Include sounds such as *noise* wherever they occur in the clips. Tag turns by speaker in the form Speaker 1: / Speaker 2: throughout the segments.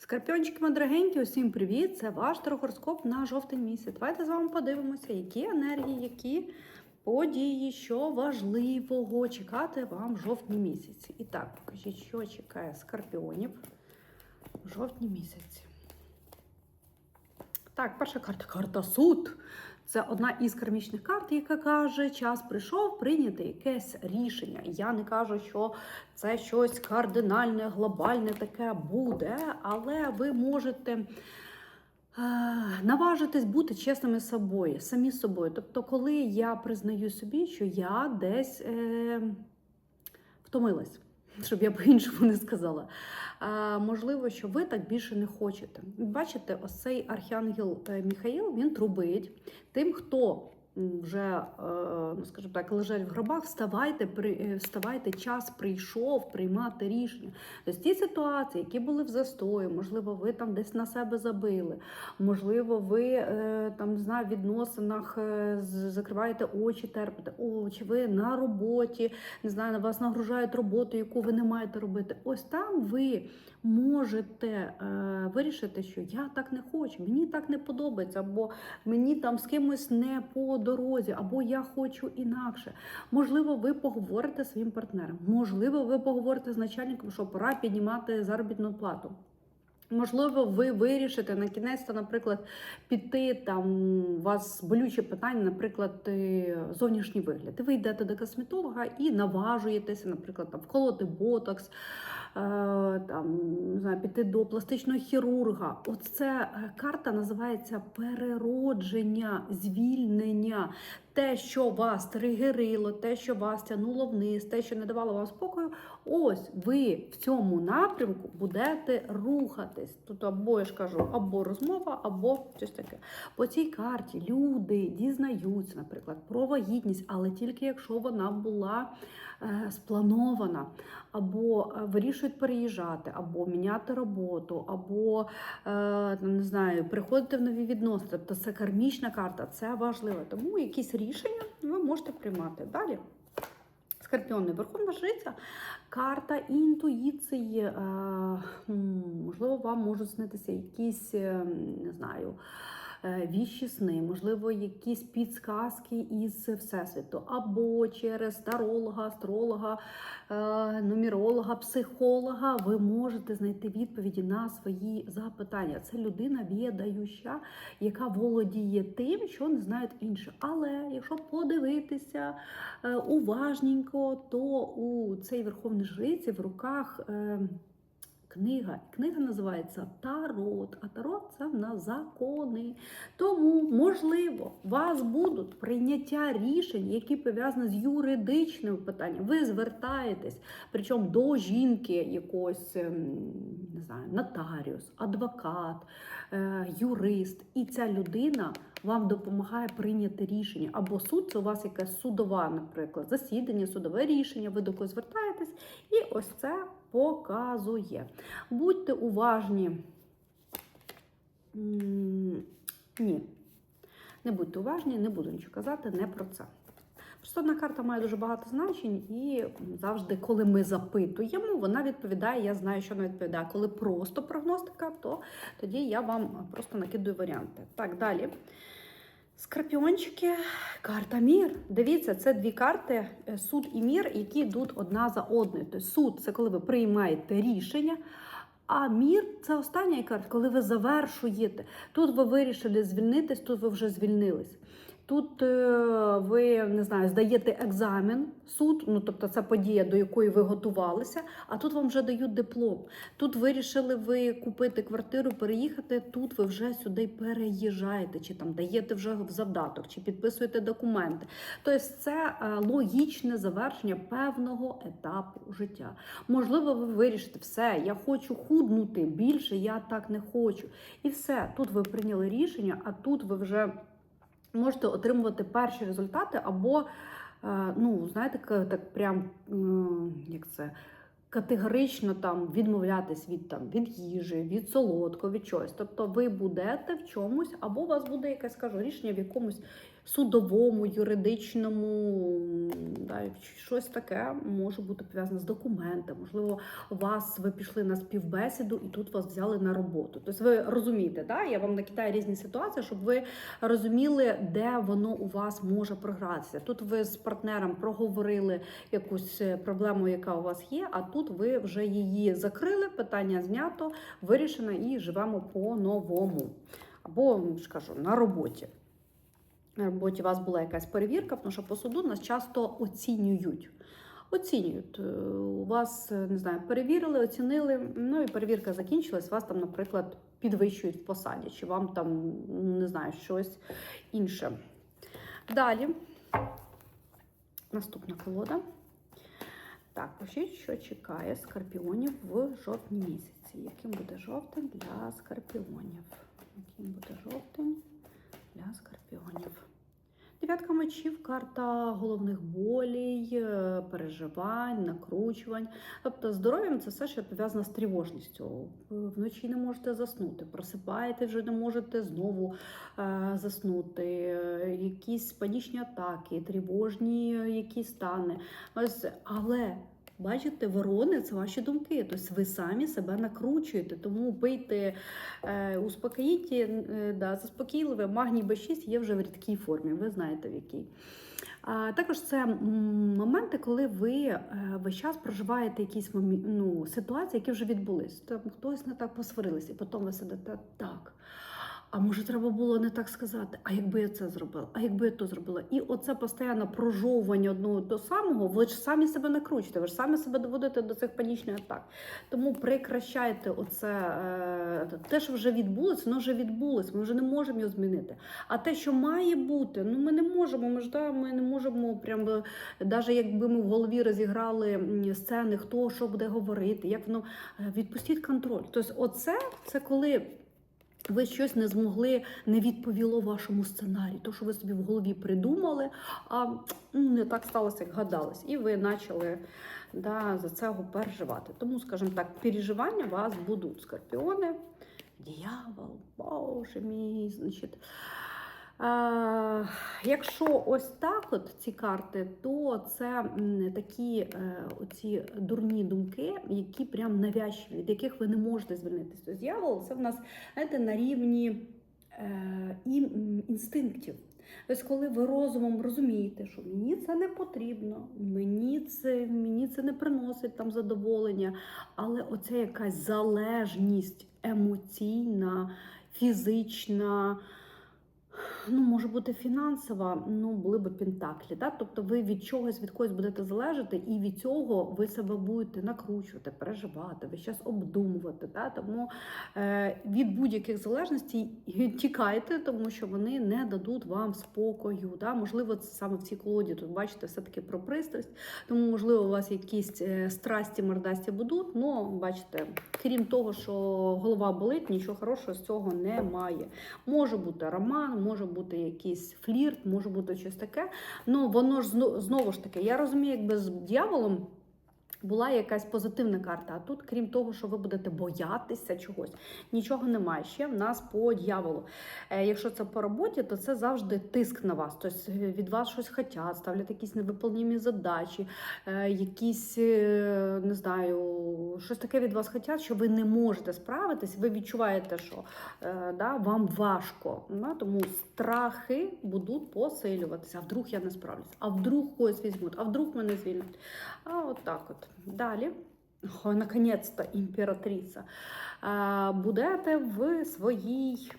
Speaker 1: Скорпіончики мої усім привіт! Це ваш тарогороскоп на жовтень місяць. Давайте з вами подивимося, які енергії, які події, що важливого чекати вам в жовтні місяці. І так, покажіть, що чекає скорпіонів в жовтні місяці. Так, перша карта карта суд. Це одна із кармічних карт, яка каже, час прийшов прийняти якесь рішення. Я не кажу, що це щось кардинальне, глобальне таке буде, але ви можете е, наважитись бути чесними собою, самі собою. Тобто, коли я признаю собі, що я десь е, втомилась. Щоб я по-іншому не сказала. А, можливо, що ви так більше не хочете. Бачите, ось цей архіангел е, Міхаїл він трубить тим, хто вже, е, ну скажімо так, лежать в гробах, вставайте, при, е, вставайте, час прийшов приймати рішення. Тобто ті ситуації, які були в застої, можливо, ви там десь на себе забили, можливо, ви е, там не знаю, в відносинах закриваєте очі, терпите, О, чи ви на роботі, не знаю, на вас нагружають роботу, яку ви не маєте робити. Ось там ви можете вирішити, що я так не хочу, мені так не подобається, або мені там з кимось не по дорозі, або я хочу інакше. Можливо, ви поговорите зі своїм партнером, можливо, ви поговорите з начальником, що пора піднімати заробітну плату. Можливо, ви вирішите на кінець, наприклад, піти там у вас болюче питання, наприклад, е, зовнішній вигляд. Ви йдете до косметолога і наважуєтеся, наприклад, там вколоти ботокс, там не знаю, піти до пластичного хірурга. Оце е, карта називається переродження, звільнення. Те, що вас тригерило, те, що вас тягнуло вниз, те, що не давало вам спокою, ось ви в цьому напрямку будете рухатись. Тут або я ж кажу, або розмова, або щось таке. По цій карті люди дізнаються, наприклад, про вагітність, але тільки якщо вона була е, спланована, або е, вирішують переїжджати, або міняти роботу, або е, не знаю, приходити в нові відносини. Тобто це кармічна карта, це важливо. Тому якісь рішення ви можете приймати. Далі. Скорпіони, Верховна Жриця, карта інтуїції. Е, можливо, вам можуть снитися якісь, е, не знаю, віщі сни, можливо, якісь підсказки із Всесвіту, або через таролога, астролога, е, нумеролога, психолога ви можете знайти відповіді на свої запитання. Це людина відающа, яка володіє тим, що не знають інші. Але якщо подивитися е, уважненько, то у цій верховній жриці в руках. Книга. Книга називається Тарот. А Тарот це в нас закони. Тому, можливо, у вас будуть прийняття рішень, які пов'язані з юридичними питаннями. Ви звертаєтесь, причому до жінки якогось, ем, не знаю, нотаріус, адвокат, е, юрист. І ця людина вам допомагає прийняти рішення. Або суд це у вас якась судова, наприклад, засідання, судове рішення. Ви до когось звертаєтесь, і ось це показує. Будьте уважні. Ні, не будьте уважні, не буду нічого казати, не про це. Просто одна карта має дуже багато значень, і завжди, коли ми запитуємо, вона відповідає. Я знаю, що вона відповідає. Коли просто прогностика, то тоді я вам просто накидую варіанти. Так, далі. Скорпіончики, карта мір. Дивіться, це дві карти е, суд і мір, які йдуть одна за одною. Тобто суд це коли ви приймаєте рішення. А мір це остання карта, коли ви завершуєте. Тут ви вирішили звільнитись, тут ви вже звільнились. Тут е, ви не знаю, здаєте екзамен, суд, ну тобто це подія, до якої ви готувалися, а тут вам вже дають диплом. Тут вирішили ви купити квартиру, переїхати. Тут ви вже сюди переїжджаєте, чи там даєте вже в завдаток, чи підписуєте документи. Тобто це е, логічне завершення певного етапу життя. Можливо, ви вирішите все, я хочу худнути більше, я так не хочу. І все, тут ви прийняли рішення, а тут ви вже можете отримувати перші результати, або, е, ну, знаєте, так прям як це. Категорично там відмовлятись від там від їжі, від солодкого, від чогось. Тобто ви будете в чомусь, або у вас буде якесь кажу рішення в якомусь судовому, юридичному, да, щось таке може бути пов'язане з документами. Можливо, вас ви пішли на співбесіду і тут вас взяли на роботу. Тобто ви розумієте, да? я вам накидаю різні ситуації, щоб ви розуміли, де воно у вас може програтися. Тут ви з партнером проговорили якусь е, проблему, яка у вас є, а тут ви вже її закрили, питання знято, вирішено і живемо по-новому. Або ж кажу, на роботі. Роботі у вас була якась перевірка, тому що по суду нас часто оцінюють. Оцінюють. Е, У вас, е, не знаю, перевірили, оцінили, ну і перевірка закінчилась, вас там, наприклад, підвищують в посаді, чи вам там, ну, не знаю, щось інше. Далі. Наступна колода. Так, пишіть, що чекає скорпіонів в жовтні місяці. Яким буде жовтень для скорпіонів? Яким буде жовтень для скорпіонів? Дев'ятка мечів, карта головних болій, е, переживань, накручувань. Тобто здоров'ям це все, що пов'язано з тривожністю. Вночі не можете заснути, просипаєте, вже не можете знову е, заснути. Якісь панічні атаки, тривожні е, якісь стани. Ось, але бачите, ворони це ваші думки. Тобто ви самі себе накручуєте. Тому пийте е, успокоїть, е, да, заспокійливе. Магній Б6 є вже в рідкій формі, ви знаєте в якій. А також це моменти, коли ви е, весь час проживаєте якісь ну, ситуації, які вже відбулись. Там хтось не так посварилися, і потім ви сидите так. А може, треба було не так сказати, а якби я це зробила, а якби я то зробила. І оце постійне прожовування одного до самого, ви ж самі себе накручуєте, ви ж самі себе доводите до цих панічних атак. Тому прекращайте оце е, те, що вже відбулося, воно вже відбулося, ми вже не можемо його змінити. А те, що має бути, ну ми не можемо. Ми ж да, ми не можемо прям навіть якби ми в голові розіграли сцени, хто що буде говорити, як воно е, відпустіть контроль. Тобто, оце це коли. Ви щось не змогли, не відповіло вашому сценарію, то, що ви собі в голові придумали, а не так сталося, як гадалось. І ви почали да, за це переживати. Тому, скажімо так, переживання вас будуть скорпіони, дьявол, боже мій, значить. Якщо ось так, от ці карти, то це такі е, оці дурні думки, які прям навязчиві, від яких ви не можете звільнитися. Тобто дьявол це в нас знаєте, на рівні е, інстинктів. Тобто, коли ви розумом розумієте, що мені це не потрібно, мені це, мені це не приносить там задоволення, але оця якась залежність емоційна, фізична. Ну, може бути фінансова, ну були б пентаклі. Да? Тобто ви від чогось від когось будете залежати, і від цього ви себе будете накручувати, переживати, ви час обдумувати. Да? Тому е, від будь-яких залежностей тікайте, тому що вони не дадуть вам спокою. Да? Можливо, саме в цій колоді тут бачите все-таки про пристрасть. Тому, можливо, у вас якісь е, страсті, мордасті будуть. але бачите, крім того, що голова болить, нічого хорошого з цього немає. Може бути роман, може бути якийсь флірт, може бути щось таке. Ну воно ж знову ж таки, я розумію, якби з дьяволом. Була якась позитивна карта, а тут, крім того, що ви будете боятися чогось, нічого немає. Ще в нас по дьяволу. Е, якщо це по роботі, то це завжди тиск на вас. Тобто від вас щось хочуть, ставлять якісь невиповнімі задачі, е, якісь, е, не знаю, щось таке від вас хочуть, що ви не можете справитись, ви відчуваєте, що е, да, вам важко. Тому страхи будуть посилюватися. А вдруг я не справлюсь, а вдруг когось візьмуть, а вдруг мене звільнять. А от так от. Далі. О, наконець-то імператриця. Будете в своїй.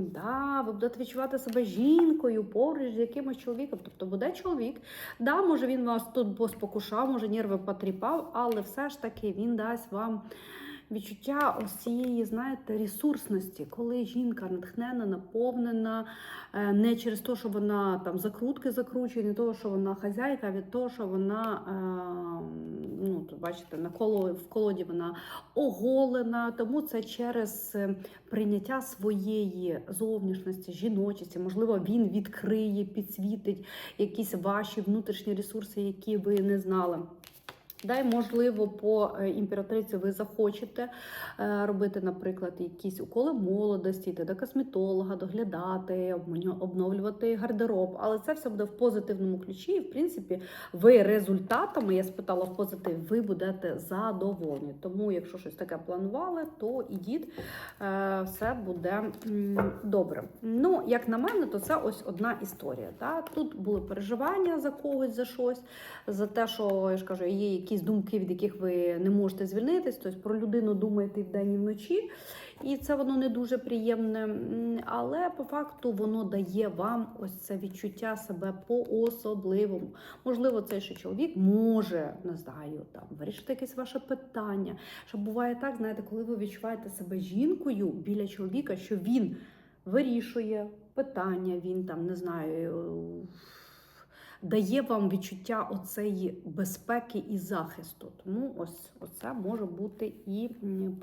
Speaker 1: Да, ви будете відчувати себе жінкою поруч з якимось чоловіком. Тобто буде чоловік. Да, може він вас тут поспокушав, може нерви потріпав, але все ж таки він дасть вам відчуття ось цієї, знаєте, ресурсності, коли жінка натхнена, наповнена, е, не через те, що вона там закрутки закручує, не того, що вона хазяйка, а від того, що вона, е, ну, бачите, на коло, в колоді вона оголена. Тому це через е, прийняття своєї зовнішності, жіночості. Можливо, він відкриє, підсвітить якісь ваші внутрішні ресурси, які ви не знали. Да, і, можливо, по е, імператриці ви захочете е, робити, наприклад, якісь уколи молодості, йти до косметолога, доглядати, обновлювати гардероб. Але це все буде в позитивному ключі. І, в принципі, ви результатами, я спитала в позитив, ви будете задоволені. Тому, якщо щось таке планували, то ідіть, е, все буде добре. Ну, як на мене, то це ось одна історія. Тут були переживання за когось, за щось, за те, що я ж кажу, є якісь думки, від яких ви не можете звільнитись. Тобто про людину думаєте вдень і вночі. І це воно не дуже приємне, але по факту воно дає вам ось це відчуття себе по-особливому. Можливо, цей ще чоловік може, не знаю, там вирішити якесь ваше питання. Що буває так, знаєте, коли ви відчуваєте себе жінкою біля чоловіка, що він вирішує питання, він там не знаю. Дає вам відчуття оцеї безпеки і захисту. Тому ось оце може бути і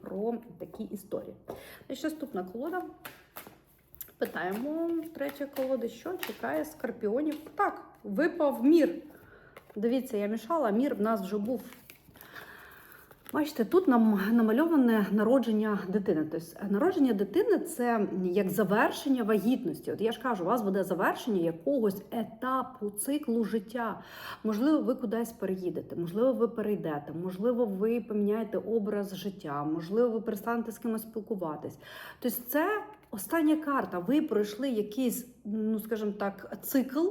Speaker 1: про такі історії. Значить, наступна колода. Питаємо третя колода, що чекає скорпіонів. Так, випав мір. Дивіться, я мішала, мір в нас вже був. Бачите, тут нам намальоване народження дитини. Тобто народження дитини це як завершення вагітності. От я ж кажу, у вас буде завершення якогось етапу циклу життя. Можливо, ви кудись переїдете, можливо, ви перейдете, можливо, ви поміняєте образ життя, можливо, ви перестанете з кимось спілкуватись. Тобто, це остання карта. Ви пройшли якийсь, ну скажімо так, цикл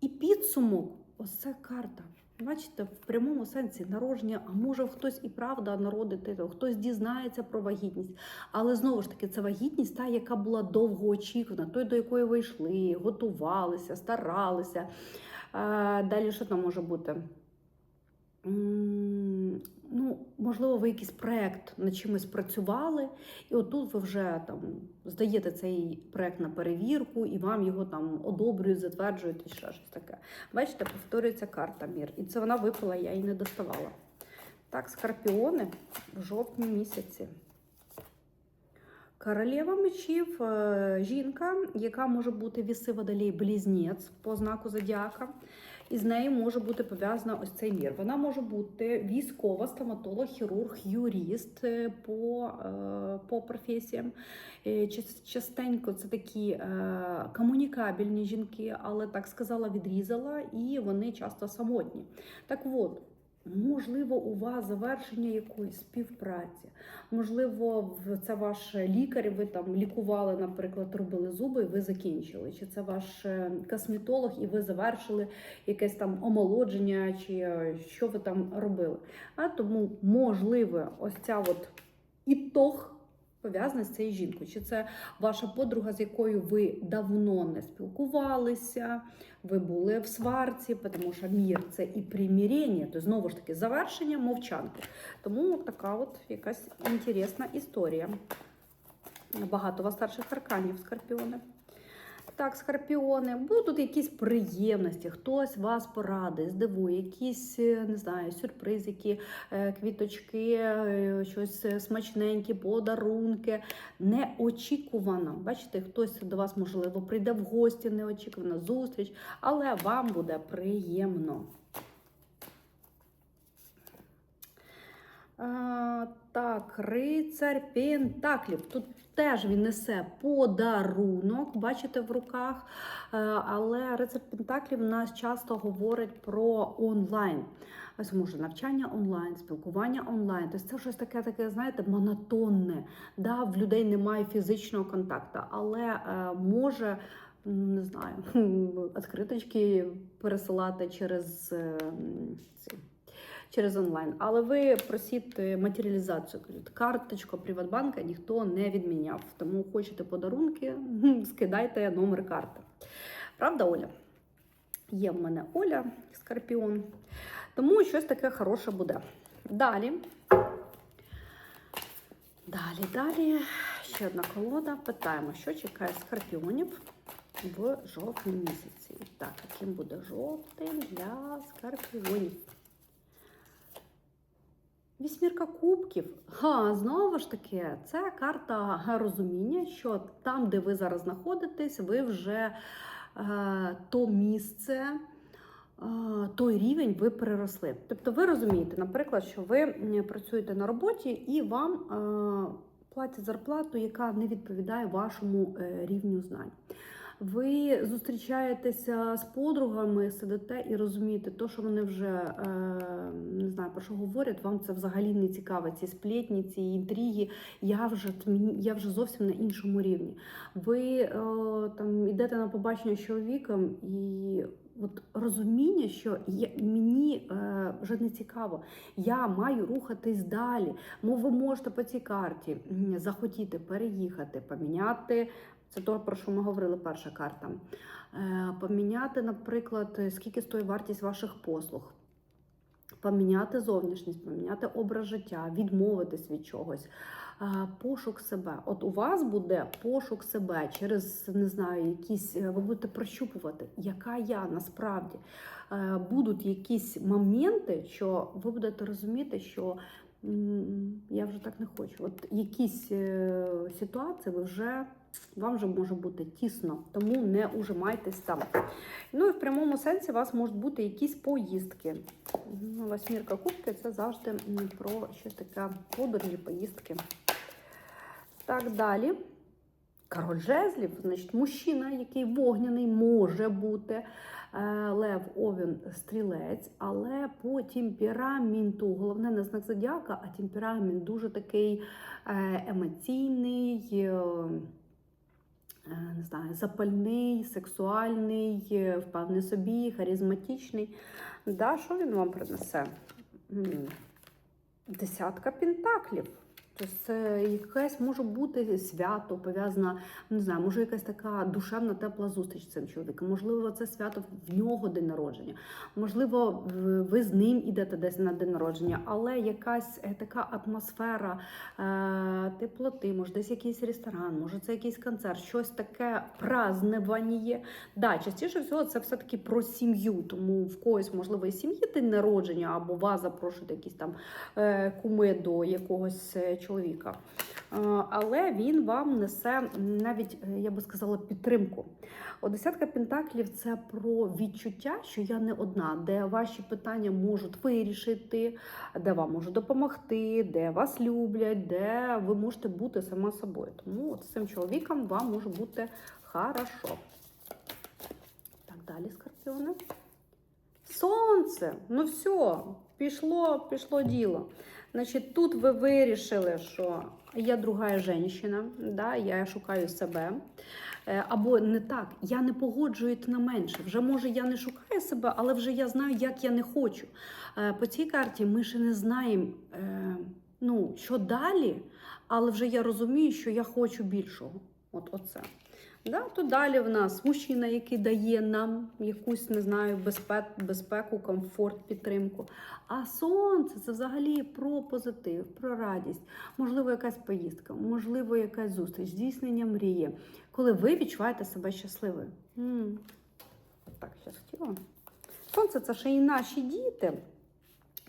Speaker 1: і підсумок. Ось це карта. Бачите, в прямому сенсі народження, а може хтось і правда народити, хтось дізнається про вагітність. Але знову ж таки, це вагітність, та, яка була довгоочікувана, той, до якої ви йшли, готувалися, старалися. Далі що там може бути? Ну, можливо, ви якийсь проєкт над чимось працювали, і отут ви вже там здаєте цей проєкт на перевірку, і вам його там одобрюють, затверджують ще щось таке. Бачите, повторюється карта мір. І це вона випала, я її не доставала. Так, скорпіони в жовтні місяці. Королева мечів, е, жінка, яка може бути віси водолій близнець по знаку зодіака. І з нею може бути пов'язана ось цей мір. Вона може бути військова, стоматолог, хірург, юрист е, по, е, по професіям. Частенько це такі комунікабельні жінки, але так сказала, відрізала, і вони часто самотні. Так от. Можливо, у вас завершення якоїсь співпраці. Можливо, це ваш лікар, ви там лікували, наприклад, робили зуби, і ви закінчили. Чи це ваш е, косметолог, і ви завершили якесь там омолодження, чи е, що ви там робили. А тому, можливо, ось ця от ітог пов'язаний з цією жінкою. Чи це ваша подруга, з якою ви давно не спілкувалися, ви були в сварці, тому що мір це і примирення, то знову ж таки завершення мовчанки. Тому така от якась інтересна історія. Багато у вас старших арканів, скорпіони. Так, скорпіони, будуть якісь приємності, хтось вас порадить, здивує, якісь, е, не знаю, сюрпризики, е, квіточки, е, щось смачненьке, подарунки. Неочікувано. Бачите, хтось до вас, можливо, прийде в гості, неочікувана зустріч, але вам буде приємно. А, так, рицар Пентаклів. Тут теж він несе подарунок, бачите, в руках. Е, Але рицар Пентаклів нас часто говорить про онлайн. Ось може навчання онлайн, спілкування онлайн. Тобто це щось таке, таке, знаєте, монотонне. Да? В людей немає фізичного контакту, але е, може. Не знаю, *laughs* відкриточки пересилати через е, ці через онлайн. Але ви просіть матеріалізацію. Кажуть, карточку Приватбанка ніхто не відміняв. Тому хочете подарунки, скидайте номер карти. Правда, Оля? Є в мене Оля, Скорпіон. Тому щось таке хороше буде. Далі. Далі, далі. Ще одна колода. Питаємо, що чекає скорпіонів в жовтні місяці. Так, яким буде жовтень для скорпіонів? Вісьмірка кубків. Ха, знову ж таки, це карта розуміння, що там, де ви зараз знаходитесь, ви вже е, то місце, а, той рівень ви переросли. Тобто ви розумієте, наприклад, що ви працюєте на роботі і вам е, платять зарплату, яка не відповідає вашому е, рівню знань. Ви зустрічаєтеся з подругами, сидите і розумієте, то, що вони вже е, не знаю про що говорять, вам це взагалі не цікаво. Ці сплетні, ці інтриги. Я вже я вже зовсім на іншому рівні. Ви е, там йдете на побачення з чоловіком і. От розуміння, що я, мені е, вже не цікаво, я маю рухатись далі. Мов ви можете по цій карті захотіти переїхати, поміняти. Це то, про що ми говорили, перша карта. Е, поміняти, наприклад, скільки стоїть вартість ваших послуг. Поміняти зовнішність, поміняти образ життя, відмовитись від чогось, Е, пошук себе. От у вас буде пошук себе через не знаю, якісь е, ви будете прощупувати, яка я насправді. Будуть якісь моменти, що ви будете розуміти, що я вже так не хочу. От якісь ситуації ви вже. Вам вже може бути тісно, тому не ужимайтесь там. Ну і в прямому сенсі у вас можуть бути якісь поїздки. Ну, Восьмірка кубки це завжди про щось таке подорожі, поїздки. Так, далі. Король жезлів, значить, мужчина, який вогняний, може бути е, лев, овін, стрілець, але по темпераменту, головне не знак зодіака, а темперамент дуже такий е, емоційний. Е, Не знаю, запальний, сексуальний, е, впевнений собі, харизматичний. Да, що він вам принесе? Десятка пентаклів. Тобто це якесь може бути свято пов'язане, не знаю, може якась така душевна тепла зустріч з цим чоловіком. Можливо, це свято в нього день народження. Можливо, ви з ним ідете десь на день народження, але якась е, така атмосфера е, теплоти, може, десь якийсь ресторан, може, це якийсь концерт, щось таке празднування. Да, частіше всього це все-таки про сім'ю, тому в когось, можливо, і сім'ї день народження, або вас запрошують якісь там е, куми до якогось е, чоловіка. Е, Але він вам несе навіть, е, я би сказала, підтримку. О, десятка пентаклів це про відчуття, що я не одна, де ваші питання можуть вирішити, де вам можуть допомогти, де вас люблять, де ви можете бути сама собою. Тому от з цим чоловіком вам може бути хорошо. Так, далі, скорпіони. Сонце! Ну все, пішло, пішло діло. Значить, тут ви вирішили, що я друга жінка, да, я шукаю себе. Е, Або не так, я не погоджуюсь на менше. Вже може я не шукаю себе, але вже я знаю, як я не хочу. Е, По цій карті ми ще не знаємо, е, ну, що далі, але вже я розумію, що я хочу більшого. От оце. Да, то далі в нас мужчина, який дає нам якусь, не знаю, безпеку, комфорт, підтримку. А сонце це взагалі про позитив, про радість, можливо, якась поїздка, можливо, якась зустріч, здійснення мрії, коли ви відчуваєте себе щасливою. м Так, зараз хотіла. Сонце це ще і наші діти.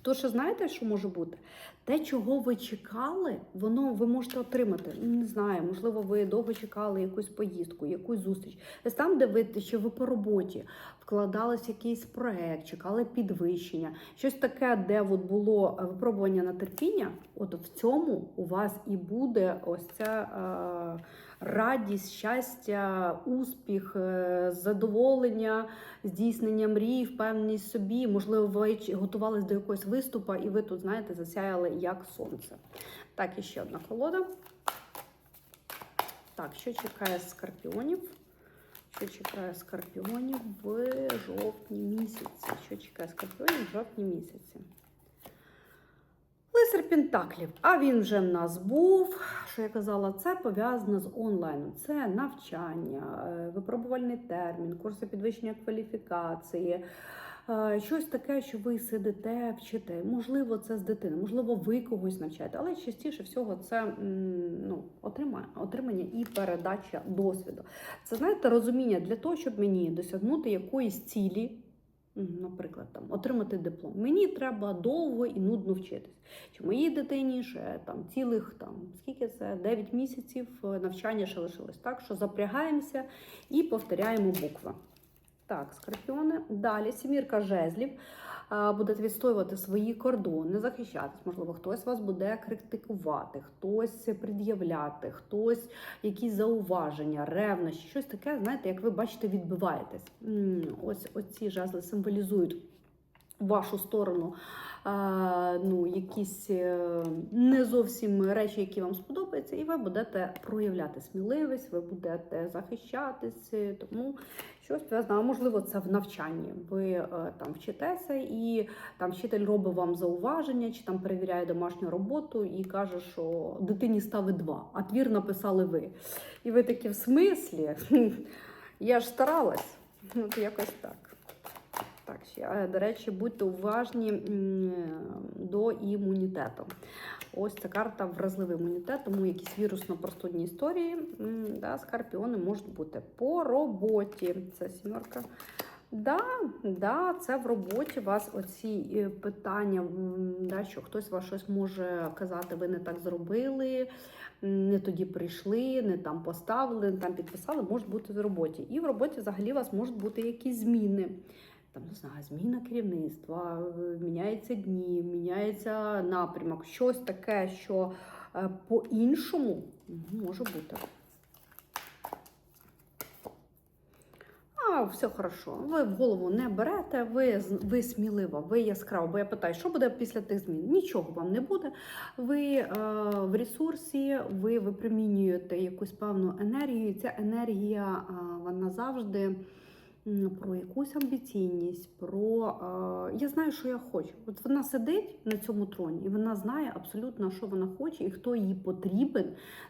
Speaker 1: То, що знаєте, що може бути? Те, чого ви чекали, воно ви можете отримати. Не знаю, можливо, ви довго чекали якусь поїздку, якусь зустріч. Десь там, де ви що ви по роботі вкладались якийсь проект, чекали підвищення, щось таке, де от було е, випробування на терпіння. От в цьому у вас і буде ось ця е, радість, щастя, успіх, е, задоволення, здійснення мрій, впевненість собі. Можливо, ви готувались до якогось виступу, і ви тут, знаєте, засяяли як сонце. Так, ще одна колода. Так, що чекає скорпіонів? Що чекає скорпіонів в жовтні місяці? Що чекає скорпіонів в жовтні місяці? Лицар Пентаклів. А він вже в нас був. Що я казала, це пов'язано з онлайном. Це навчання, е, випробувальний термін, курси підвищення кваліфікації. Е, Щось таке, що ви сидите, вчите. Можливо, це з дитини, можливо, ви когось навчаєте, але частіше всього це ну, отримання і передача досвіду. Це знаєте розуміння для того, щоб мені досягнути якоїсь цілі. Наприклад, там отримати диплом. Мені треба довго і нудно вчитись. Чи моїй дитині ще там цілих там скільки це 9 місяців е, навчання ще лишилось. Так що запрягаємося і повторяємо букви. Так, скорпіони. Далі сімірка жезлів. Будете відстоювати свої кордони, захищатись. Можливо, хтось вас буде критикувати, хтось пред'являти, хтось якісь зауваження, ревнощі, щось таке, знаєте, як ви бачите, відбиваєтесь. Ось оці жезли символізують вашу сторону ну, якісь е, не зовсім речі, які вам сподобаються, і ви будете проявляти сміливість, ви будете захищатись, тому щось пов'язане. Можливо, це в навчанні. Ви е, там вчитеся, і там вчитель робить вам зауваження, чи там перевіряє домашню роботу і каже, що дитині ставить два, а твір написали ви. І ви такі в смислі? *laughs* Я ж старалась. *laughs* То якось так. Так, ще, е, до речі, будьте уважні до імунітету. Ось ця карта вразливий імунітет, тому якісь вірусно-простудні історії да, скорпіони можуть бути по роботі. Це сімерка. Да, да, це в роботі вас оці е, питання, да, що хтось вас щось може казати, ви не так зробили, не тоді прийшли, не там поставили, не там підписали, можуть бути в роботі. І в роботі взагалі у вас можуть бути якісь зміни. Там, не знаю, зміна керівництва, е, міняються дні, міняється напрямок, щось таке, що е, по-іншому може бути. А, все хорошо. Ви в голову не берете, ви, ви смілива, ви яскрава. Бо я питаю, що буде після тих змін? Нічого вам не буде. Ви е, в ресурсі, ви випромінюєте якусь певну енергію. і Ця енергія е, вона завжди про якусь амбіційність, про я знаю, що я хочу. От вона сидить на цьому троні, і вона знає абсолютно, що вона хоче, і хто їй потрібен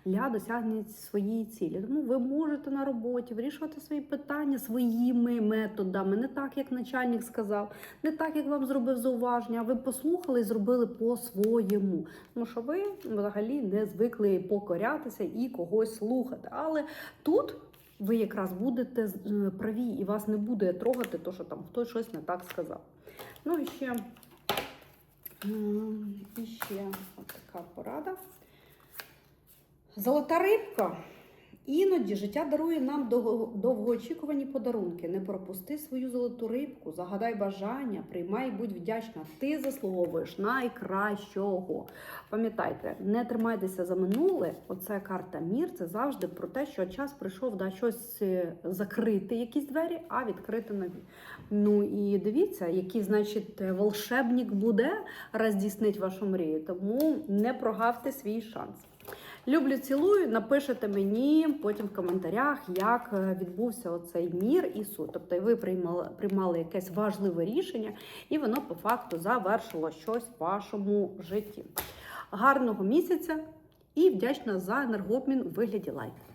Speaker 1: для досягнення своєї цілі. Тому ви можете на роботі вирішувати свої питання своїми методами, не так, як начальник сказав, не так, як вам зробив зауваження. Ви послухали і зробили по-своєму. Тому що ви взагалі не звикли покорятися і когось слухати. Але тут. Ви якраз будете е, праві, і вас не буде трогати, то що там хтось щось не так сказав. Ну і ще, і ще от така порада. Золота рибка. Іноді життя дарує нам довгоочікувані подарунки. Не пропусти свою золоту рибку, загадай бажання, приймай, і будь вдячна. Ти заслуговуєш найкращого. Пам'ятайте, не тримайтеся за минуле. Оце карта мір. Це завжди про те, що час прийшов да, щось е, закрити, якісь двері, а відкрити нові. Ну і дивіться, який, значить, волшебник буде роздійснить вашу мрію. Тому не прогавте свій шанс. Люблю, цілую, напишете мені потім в коментарях, як е, відбувся оцей мір і суд. Тобто ви приймали, приймали якесь важливе рішення, і воно по факту завершило щось в вашому житті. Гарного місяця і вдячна за енергообмін у вигляді лайків.